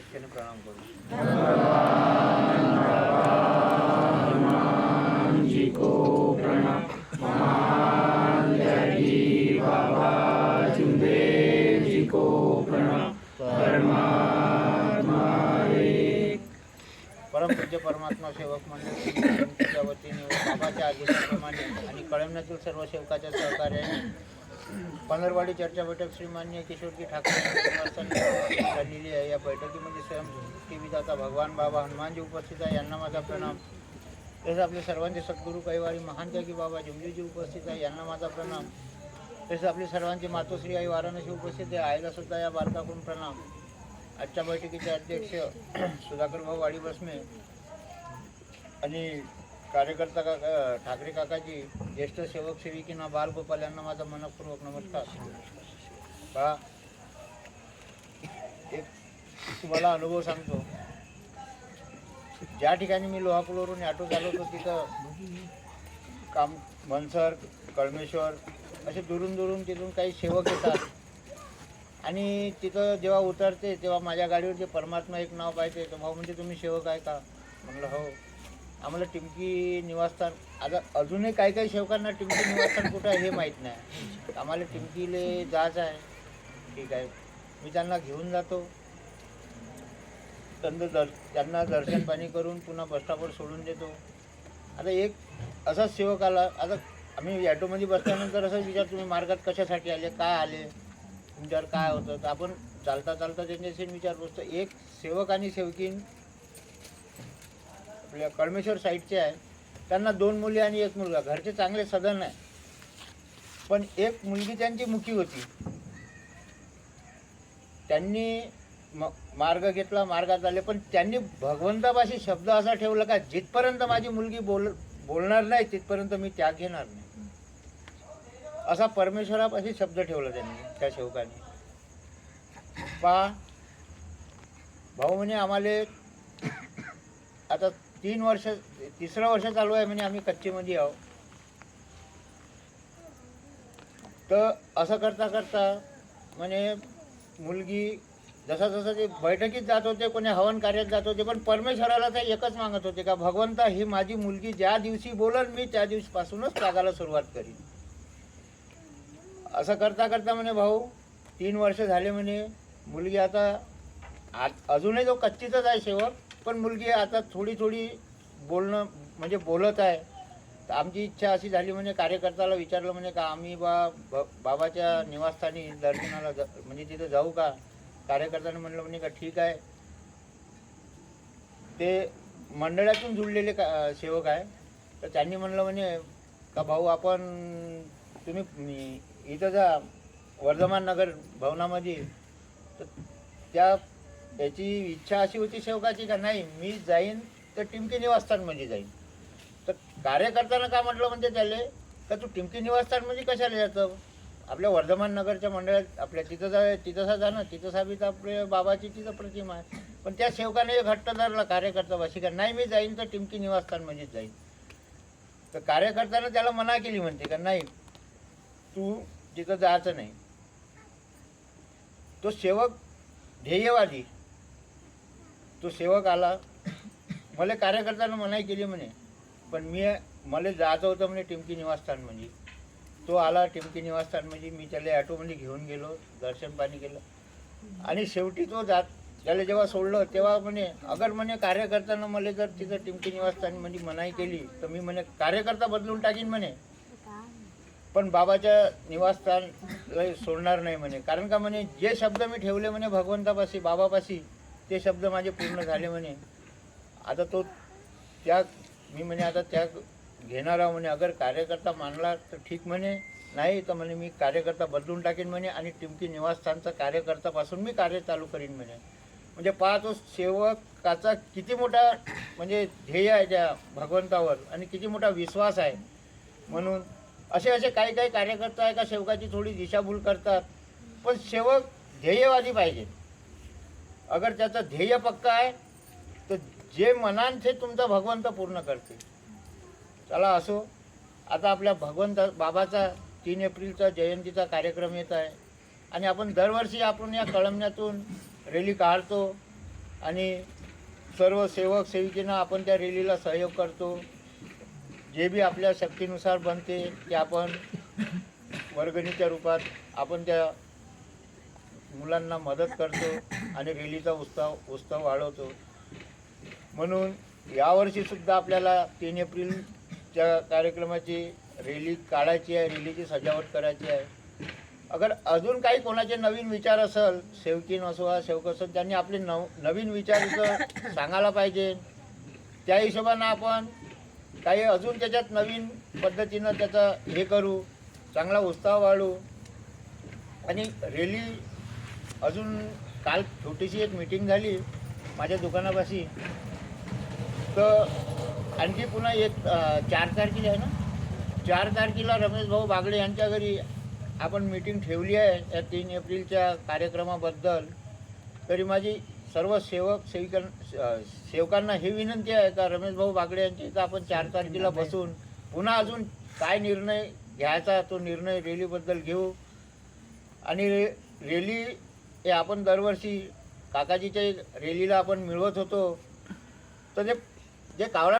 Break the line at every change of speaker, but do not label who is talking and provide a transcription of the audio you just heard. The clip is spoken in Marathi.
ऐक्याने प्रणाम करू.
प्रणाम बाबा जी को प्रणाम परमात्मा
परमपूज्य परमात्मा सेवक मंडळ वतीने बाबाच्या आदेशाप्रमाणे आणि कळमण्यातील सर्व सेवकाच्या सहकार्याने पानरवाडी चर्चा बैठक श्रीमान्य किशोरजी ठाकरे झालेली आहे या बैठकीमध्ये स्वयं विधाता भगवान बाबा हनुमानजी उपस्थित आहे. यांना माझा प्रणाम. तसेच आपले सर्वांचे सद्गुरू कैवारी महान त्यागी बाबा जुमलीजी उपस्थित आहे. यांना माझा प्रणाम. तसेच आपली सर्वांची मातोश्री आई वाराणसी उपस्थित आहे. आईला सुद्धा या बालकाकडून प्रणाम. आजच्या बैठकीचे अध्यक्ष सुधाकर भाऊ वाडी बसमे आणि कार्यकर्ता काका ठाकरे काकाजी ज्येष्ठ सेवक सेविकींना बालगोपाल यांना माझा मनपूर्वक नमस्कार. पहा एक तुम्हाला अनुभव सांगतो. ज्या ठिकाणी मी लोहापूलवरून ॲटो चालवतो तिथं काम मनसर कळमेश्वर असे दुरून दुरून तिथून काही सेवक येतात. आणि तिथं जेव्हा उतरते तेव्हा माझ्या गाडीवर जे परमात्मा एक नाव पाहिजे तर भाऊ म्हणजे तुम्ही सेवक आहे का? म्हणलं हो. आम्हाला टिमकी निवासस्थान आता अजूनही काही काही शेवकांना टिमकी निवासस्थान कुठं आहे हे माहीत नाही. आम्हाला टिमकीले जायचं आहे. ठीक आहे. मी त्यांना घेऊन जातो. त्यांना दर त्यांना दर्शन पाणी करून पुन्हा बसस्टॉपवर सोडून देतो. आता एक असाच सेवक आला आता आम्ही ॲटोमध्ये बसल्यानंतर असंच विचार तुम्ही मार्गात कशासाठी आले काय आले तुमच्यावर काय होतं? तर आपण चालता चालता त्यांच्याशी विचार बसतो एक सेवक आणि सेवकीन आपल्या कळमेश्वर साईडचे आहे. त्यांना दोन मुली आणि एक मुलगा. घरचे चांगले सदन आहे पण एक मुलगी त्यांची मुखी होती. त्यांनी म मार्ग घेतला मार्गात आले. पण त्यांनी भगवंतापाशी शब्द असा ठेवला का जिथपर्यंत माझी मुलगी बोल बोलणार नाही तिथपर्यंत मी त्याग घेणार नाही. असा परमेश्वरापाशी शब्द ठेवला त्यांनी त्या सेवकाने पहा भाऊ म्हणे आम्हाला आता तीन वर्ष तिसरं वर्ष चालू आहे म्हणे आम्ही कच्चेमध्ये आहो तर असं करता करता म्हणे मुलगी जसा जसं ते बैठकीत जात होते कोणी हवन कार्यात जात होते पण परमेश्वराला ते एकच मागत होते का भगवंता ही माझी मुलगी ज्या दिवशी बोलल मी त्या दिवशीपासूनच त्यागाला सुरुवात करीन. असं करता करता म्हणे भाऊ तीन वर्ष झाले म्हणे मुलगी आता अजूनही तो कच्चीचाच आहे शेवट. पण मुलगी आता थोडी थोडी बोलणं म्हणजे बोलत आहे. तर आमची इच्छा अशी झाली म्हणजे कार्यकर्त्याला विचारलं म्हणे का आम्ही बा बाबाच्या निवासस्थानी दर्शनाला जा म्हणजे तिथं जाऊ का? कार्यकर्त्याने म्हणलं म्हणे का ठीक आहे. ते मंडळातून जुळलेले का सेवक आहे. तर त्यांनी म्हणलं म्हणे का भाऊ आपण तुम्ही इथं जा वर्धमान नगर भवनामध्ये. तर त्या त्याची इच्छा अशी होती सेवकाची का नाही मी जाईन तर टिमकी निवासस्थानमध्ये म्हणजे जाईन. तर कार्य करताना का म्हटलं म्हणजे त्याले? का तू टिमकी निवासस्थानमध्ये म्हणजे कशाला जातं आपल्या वर्धमान नगरच्या मंडळात आपल्या तिथं जा तिथंसा जा ना तिथंसा बी तर आपले बाबाची तिथं प्रतिमा आहे. पण त्या सेवकाने एक हट्ट धरला कार्यकर्ता वाशी का नाही मी जाईन तर टिमकी निवासस्थानमध्येच म्हणजे जाईन. तर कार्यकर्त्यानं त्याला मना केली म्हणते का नाही तू तिथं जायचं नाही. तो सेवक ध्येयवादी तो सेवक आला. मला कार्यकर्त्यानं मनाई केली म्हणे पण मी मला जायचं होतं म्हणे टिमकी निवासस्थान म्हणजे. तो आला टिमकी निवासस्थान म्हणजे मी त्याला ॲटोमध्ये घेऊन गेलो दर्शन पाणी केलं. आणि शेवटी तो जात त्याला जेव्हा सोडलं तेव्हा म्हणे अगर म्हणे कार्यकर्त्यानं मला जर तिथं टिमकी निवासस्थान म्हणजे मनाई केली तर मी म्हणे कार्यकर्ता बदलून टाकीन म्हणे. पण बाबाच्या निवासस्थान सोडणार नाही म्हणे. कारण का म्हणे जे शब्द मी ठेवले म्हणे भगवंतापाशी बाबापाशी ते शब्द माझे पूर्ण झाले म्हणे. आता तो त्या मी म्हणे आता त्या घेणार आहो म्हणे अगर कार्यकर्ता मानला तर ठीक म्हणे. नाही तर म्हणे मी कार्यकर्ता बदलून टाकेन म्हणे आणि टिमकी निवासस्थानचा कार्यकर्तापासून मी कार्य चालू करीन म्हणे. म्हणजे पहा तो सेवकाचा किती मोठा म्हणजे ध्येय आहे त्या भगवंतावर आणि किती मोठा विश्वास आहे. म्हणून असे असे काही काही कार्यकर्ता आहे का सेवकाची थोडी दिशाभूल करतात. पण सेवक ध्येयवादी पाहिजे. अगर त्याचं ध्येय पक्का आहे तर जे मनान ते तुमचा भगवंत पूर्ण करते चला असो आता आपल्या भगवंत बाबाचा तीन एप्रिलचा जयंतीचा कार्यक्रम येत आहे. आणि आपण दरवर्षी आपण या कळमण्यातून रॅली काढतो आणि सर्व सेवक सेविकेनं आपण त्या रॅलीला सहयोग करतो. जे बी आपल्या शक्तीनुसार बनते ते आपण वर्गणीच्या रूपात आपण त्या मुलांना मदत करतो आणि रेलीचा उत्सव उत्सव वाढवतो. म्हणून यावर्षी सुद्धा आपल्याला तीन एप्रिलच्या कार्यक्रमाची रेली काढायची आहे रेलीची सजावट करायची आहे. अगर अजून काही कोणाचे नवीन विचार असेल सेवकीन असो वा सेवक असो त्यांनी आपले नव नवीन विचार इथं सांगायला पाहिजे. त्या हिशोबानं आपण काही अजून त्याच्यात नवीन पद्धतीनं त्याचा हे करू चांगला उत्साह वाढू. आणि रेली अजून काल छोटीशी एक मीटिंग झाली माझ्या दुकानापाशी. तर आणखी पुन्हा एक चार तारखेला आहे ना? चार तारखेला रमेश भाऊ बागडे यांच्या घरी आपण मीटिंग ठेवली आहे या तीन एप्रिलच्या कार्यक्रमाबद्दल. तरी माझी सर्व सेवक सेविकां सेवकांना ही विनंती आहे का रमेश भाऊ बागडे यांच्या इथं आपण चार तारखेला बसून पुन्हा अजून काय निर्णय घ्यायचा तो निर्णय रॅलीबद्दल घेऊ. आणि रे रॅली हे आपण दरवर्षी काकाजीच्या रॅलीला आपण मिळवत होतो. तर ते जे कावळा